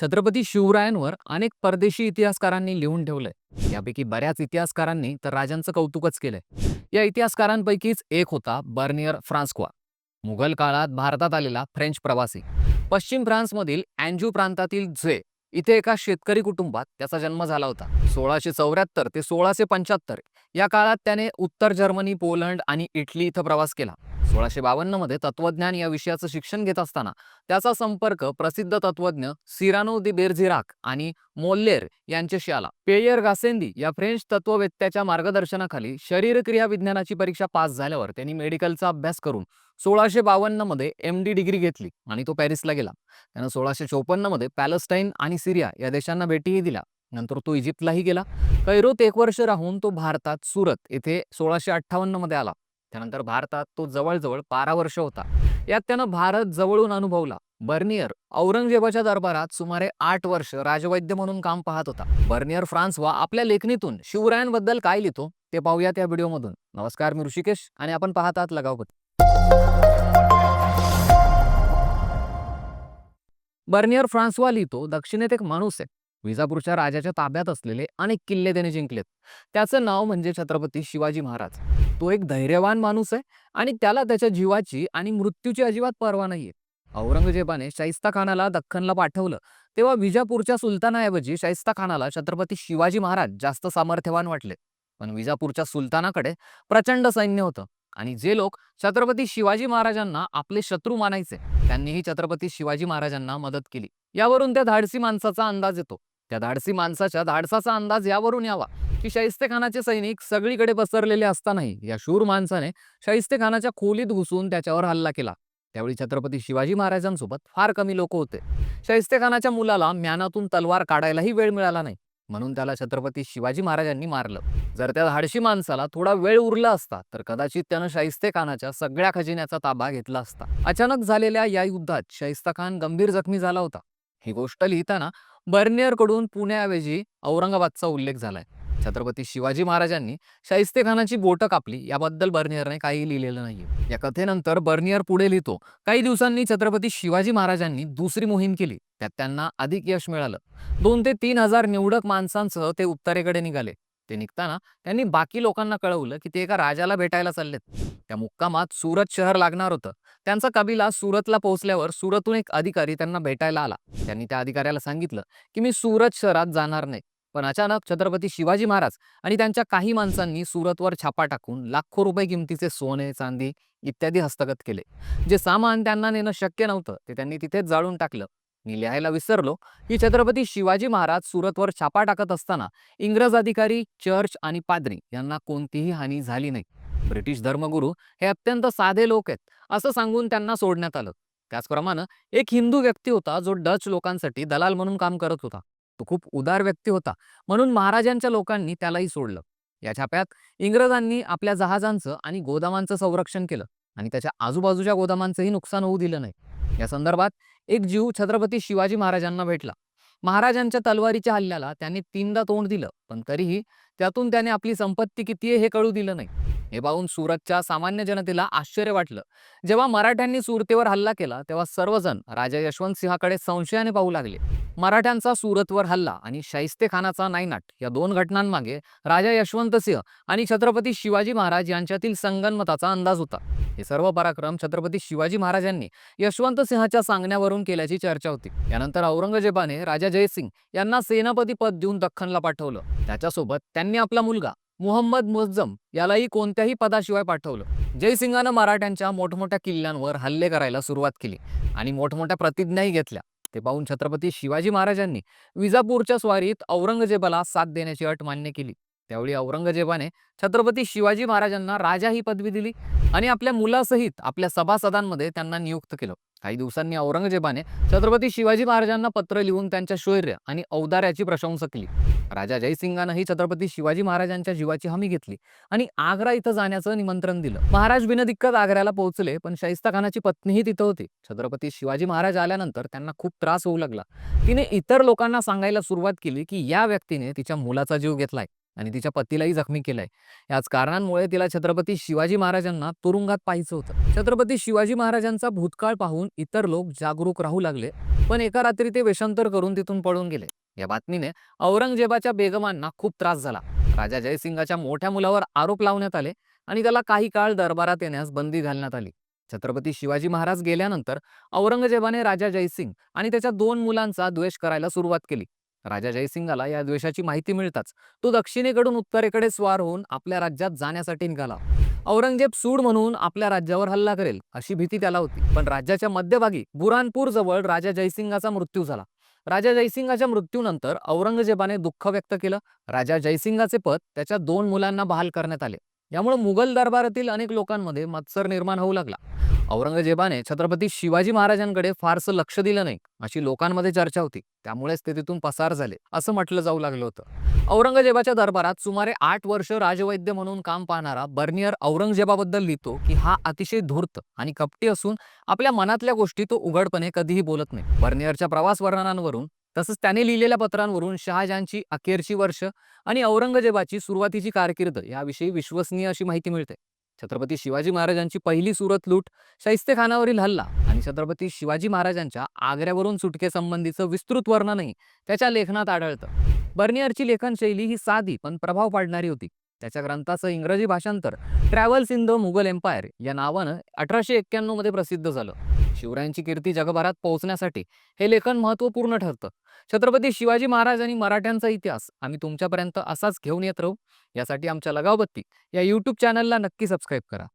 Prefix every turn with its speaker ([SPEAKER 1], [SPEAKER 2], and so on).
[SPEAKER 1] छत्रपती शिवरायांवर अनेक परदेशी इतिहासकारांनी लिहून ठेवलंय. यापैकी बऱ्याच इतिहासकारांनी तर राजांचं कौतुकच केलंय. या इतिहासकारांपैकीच एक होता बर्नियर फ्रान्स्क्वा मुघल काळात भारतात आलेला फ्रेंच प्रवासी. पश्चिम फ्रान्समधील अँजू प्रांतातील झे इथे एका शेतकरी कुटुंबात त्याचा जन्म झाला होता. सोळाशे चौऱ्याहत्तर ते सोळाशे पंच्याहत्तर या काळात त्याने उत्तर जर्मनी पोलंड आणि इटली इथं प्रवास केला. सोळाशे बावन्नमध्ये तत्वज्ञान या विषयाचं शिक्षण घेत असताना त्याचा संपर्क प्रसिद्ध तत्वज्ञ सिरानो दी बेरझिराक आणि मोल्लेर यांच्याशी आला. पेयर गासेंदी या फ्रेंच तत्ववेत्त्याच्या मार्गदर्शनाखाली शरीरक्रिया विज्ञानाची परीक्षा पास झाल्यावर त्यांनी मेडिकलचा अभ्यास करून सोळाशे बावन्नमध्ये एम डी डिग्री घेतली आणि तो पॅरिसला गेला. त्यानं सोळाशे चोपन्नमध्ये पॅलेस्टाईन आणि सिरिया या देशांना भेटीही दिल्या. नंतर तो इजिप्तलाही गेला. कैरोत एक वर्ष राहून तो भारतात सुरत येथे सोळाशे अठ्ठावन्नमध्ये आला. त्यानंतर भारतात तो जवळजवळ बारा वर्ष होता. यात त्यानं भारत जवळून अनुभवला. बर्नियर औरंगजेबाच्या दरबारात सुमारे आठ वर्ष राजवैद्य म्हणून काम पाहत होता. बर्नियर फ्रान्सवा आपल्या लेखणीतून शिवरायांबद्दल काय लिहितो ते पाहूया त्या व्हिडिओमधून. नमस्कार मी ऋषिकेश आणि आपण पाहत आहात लगावत बर्नियर फ्रान्सवा लिहितो दक्षिणेत एक माणूस आहे. विजापूरच्या राजाच्या ताब्यात असलेले अनेक किल्ले त्याने जिंकलेत. त्याचं नाव म्हणजे छत्रपती शिवाजी महाराज. तो एक धैर्यवान माणूस आहे आणि त्याला त्याच्या जीवाची आणि मृत्यूची अजिबात पर्वा नाहीये. औरंगजेबाने शाहिस्ता खानाला दख्खनला पाठवलं तेव्हा विजापूरच्या सुलतानाऐवजी शाहिस्ता खानाला छत्रपती शिवाजी महाराज जास्त सामर्थ्यवान वाटले. पण विजापूरच्या सुलतानाकडे प्रचंड सैन्य होतं आणि जे लोक छत्रपती शिवाजी महाराजांना आपले शत्रू मानायचे त्यांनीही छत्रपती शिवाजी महाराजांना मदत केली. यावरून त्या धाडसी माणसाचा अंदाज येतो. त्या धाडसी माणसाच्या धाडसाचा अंदाज यावरून यावा की शाहिस्ते सैनिक सगळीकडे पसरलेले असतानाही या शूर माणसाने शाहिस्तेखानाच्या खोलीत घुसून त्याच्यावर हल्ला केला. त्यावेळी छत्रपती शिवाजी महाराजांसोबत फार कमी लोक होते. शाहिस्तेखानाच्या मुलाला म्यानातून तलवार काढायलाही वेळ मिळाला नाही म्हणून त्याला छत्रपती शिवाजी महाराजांनी मारलं. जर त्या धाडशी माणसाला थोडा वेळ उरला असता तर कदाचित त्यानं शाहिस्ते खानाच्या सगळ्या खजिन्याचा ताबा घेतला असता. अचानक झालेल्या या युद्धात शाहिस्ता खान गंभीर जखमी झाला होता. ही गोष्ट लिहिताना बर्नियरकडून पुण्याऐवजी औरंगाबादचा उल्लेख झालाय. छत्रपती शिवाजी महाराजांनी शाहिस्तेखानाची बोटं कापली याबद्दल बर्नियरने काही लिहिलेलं नाहीये. या कथेनंतर बर्नियर पुढे लिहितो काही दिवसांनी छत्रपती शिवाजी महाराजांनी दुसरी मोहीम केली. त्यात त्यांना अधिक यश मिळालं. दोन ते तीन हजार निवडक माणसांसह ते उत्तरेकडे निघाले. ते निघताना त्यांनी बाकी लोकांना कळवलं की ते एका राजाला भेटायला चाललेत. त्या मुक्कामात सुरत शहर लागणार होतं. त्यांचा कबिला सुरतला पोहोचल्यावर सुरतून एक अधिकारी त्यांना भेटायला आला. त्यांनी त्या अधिकाऱ्याला सांगितलं की मी सुरत शहरात जाणार नाही पण अचानक छत्रपती शिवाजी महाराज आणि त्यांच्या काही माणसांनी सुरतवर छापा टाकून लाखो रुपये किमतीचे सोने चांदी इत्यादी हस्तगत केले. जे सामान त्यांना नेणं शक्य नव्हतं ते त्यांनी तिथेच जाळून टाकलं. मी लिहायला विसरलो की छत्रपती शिवाजी महाराज सुरतवर छापा टाकत असताना इंग्रज अधिकारी चर्च आणि पाद्री यांना कोणतीही हानी झाली नाही. ब्रिटिश धर्मगुरू हे अत्यंत साधे लोक आहेत असं सांगून त्यांना सोडण्यात आलं. त्याचप्रमाणे एक हिंदू व्यक्ती होता जो डच लोकांसाठी दलाल म्हणून काम करत होता. तो खूप उदार व्यक्ती होता म्हणून महाराजांच्या लोकांनी त्यालाही सोडलं. या छाप्यात इंग्रजांनी आपल्या जहाजांचं आणि गोदामांचं संरक्षण केलं आणि त्याच्या आजूबाजूच्या गोदामांचंही नुकसान होऊ दिलं नाही. या संदर्भात एक जीव छत्रपती शिवाजी महाराजांना भेटला. महाराजांच्या तलवारीच्या हल्ल्याला त्यांनी तीनदा तोंड दिलं पण तरीही त्यातून त्याने आपली संपत्ती किती आहे हे कळू दिलं नाही. हे पाहून सुरतच्या सामान्य जनतेला आश्चर्य वाटलं. जेव्हा मराठ्यांनी सुरतेवर हल्ला केला तेव्हा सर्वजण राजा यशवंत सिंहाकडे संशयाने पाहू लागले. मराठ्यांचा सुरतवर हल्ला आणि शाहिस्ते खानाचा नायनाट या दोन घटनांमागे राजा यशवंत सिंह आणि छत्रपती शिवाजी महाराज यांच्यातील संगनमताचा अंदाज होता. हे सर्व पराक्रम छत्रपती शिवाजी महाराजांनी यशवंत सिंहाच्या सांगण्यावरून केल्याची चर्चा होती. यानंतर औरंगजेबाने राजा जयसिंग यांना सेनापती पद देऊन दख्खनला पाठवलं. त्याच्यासोबत त्यांनी त्यांनी आपला मुलगा मुहम्मद मुझम यालाही कोणत्याही पदाशिवाय पाठवलं. जयसिंगानं मराठ्यांच्या मोठमोठ्या किल्ल्यांवर हल्ले करायला सुरुवात केली आणि मोठमोठ्या प्रतिज्ञाही घेतल्या. ते पाहून छत्रपती शिवाजी महाराजांनी विजापूरच्या स्वारीत औरंगजेबाला साथ देण्याची अट मान्य केली. त्यावेळी औरंगजेबाने छत्रपती शिवाजी महाराजांना राजा ही पदवी दिली आणि आपल्या मुलासहित आपल्या सभासदांमध्ये त्यांना नियुक्त केलं. काही दिवसांनी औरंगजेबाने छत्रपती शिवाजी महाराजांना पत्र लिहून त्यांच्या शौर्य आणि औदार्याची प्रशंसा केली. राजा जयसिंगानंही छत्रपती शिवाजी महाराजांच्या जीवाची हमी घेतली आणि आग्रा इथं जाण्याचं निमंत्रण दिलं. महाराज बिनदिक्कत आग्र्याला पोहोचले पण शाहिस्ता खानाची पत्नीही तिथं होती. छत्रपती शिवाजी महाराज आल्यानंतर त्यांना खूप त्रास होऊ लागला. तिने इतर लोकांना सांगायला सुरुवात केली की या व्यक्तीने तिच्या मुलाचा जीव घेतलाय. आणि तिच्या पतीलाही जखमी केलंय. याच कारणांमुळे तिला छत्रपती शिवाजी महाराजांना तुरुंगात पाहायचं होतं. छत्रपती शिवाजी महाराजांचा भूतकाळ पाहून इतर लोक जागरूक राहू लागले पण एका रात्री ते वेषांतर करून तिथून पळून गेले. या बातमीने औरंगजेबाच्या बेगमांना खूप त्रास झाला. राजा जयसिंगाच्या मोठ्या मुलावर आरोप लावण्यात आले आणि त्याला काही काळ दरबारात येण्यास बंदी घालण्यात आली. छत्रपती शिवाजी महाराज गेल्यानंतर औरंगजेबाने राजा जयसिंग आणि त्याच्या दोन मुलांचा द्वेष करायला सुरुवात केली. राजा जयसिंगाला या द्वेषाची माहिती मिळताच तो दक्षिणेकडून उत्तरेकडे स्वार होऊन आपल्या राज्यात जाण्यासाठी निघाला. औरंगजेब सूड म्हणून आपल्या राज्यावर हल्ला करेल अशी भीती त्याला होती. पण राज्याच्या मध्यभागी बुरानपूर जवळ राजा जयसिंगाचा मृत्यू झाला. राजा जयसिंगाच्या मृत्यूनंतर औरंगजेबाने दुःख व्यक्त केलं. राजा जयसिंगाचे पद त्याच्या दोन मुलांना बहाल करण्यात आले. यामुळे मुघल दरबारातील अनेक लोकांमध्ये मत्सर निर्माण होऊ लागला. औरंगजेबाने छत्रपती शिवाजी महाराजांकडे फारसं लक्ष दिलं नाही अशी लोकांमध्ये चर्चा होती. त्यामुळेच ते तिथून पसार झाले असं म्हटलं जाऊ लागलं होतं. औरंगजेबाच्या दरबारात सुमारे आठ वर्ष राजवैद्य म्हणून काम पाहणारा बर्नियर औरंगजेबाबद्दल लिहितो की हा अतिशय धूर्त आणि कपटी असून आपल्या मनातल्या गोष्टी तो उघडपणे कधीही बोलत नाही. बर्नियरच्या प्रवास वर्णनांवरून तसंच त्याने लिहिलेल्या पत्रांवरून शहाजहानची अखेरची वर्ष आणि औरंगजेबाची सुरुवातीची कारकीर्द याविषयी विश्वसनीय अशी माहिती मिळते. छत्रपती शिवाजी महाराजांची पहिली सुरत लूट शैस्तेखानावरील हल्ला आणि छत्रपती शिवाजी महाराजांच्या आग्र्यावरून सुटकेसंबंधीचं विस्तृत वर्णनही त्याच्या लेखनात आढळतं. बर्नियरची लेखनशैली ही साधी पण प्रभाव पाडणारी होती. त्याच्या ग्रंथाचं इंग्रजी भाषांतर travels in the Mughal empire या नावानं अठराशे एक्क्याण्णवमध्ये प्रसिद्ध झालं. शिवरायांची कीर्ती जगभरात पोहोचण्यासाठी हे लेखन महत्त्वपूर्ण ठरतं. छत्रपती शिवाजी महाराज आणि मराठ्यांचा इतिहास आम्ही तुमच्यापर्यंत असाच घेऊन येत राहू. यासाठी आमच्या लगावबत्ती या यूट्यूब चॅनलला नक्की सबस्क्राईब करा.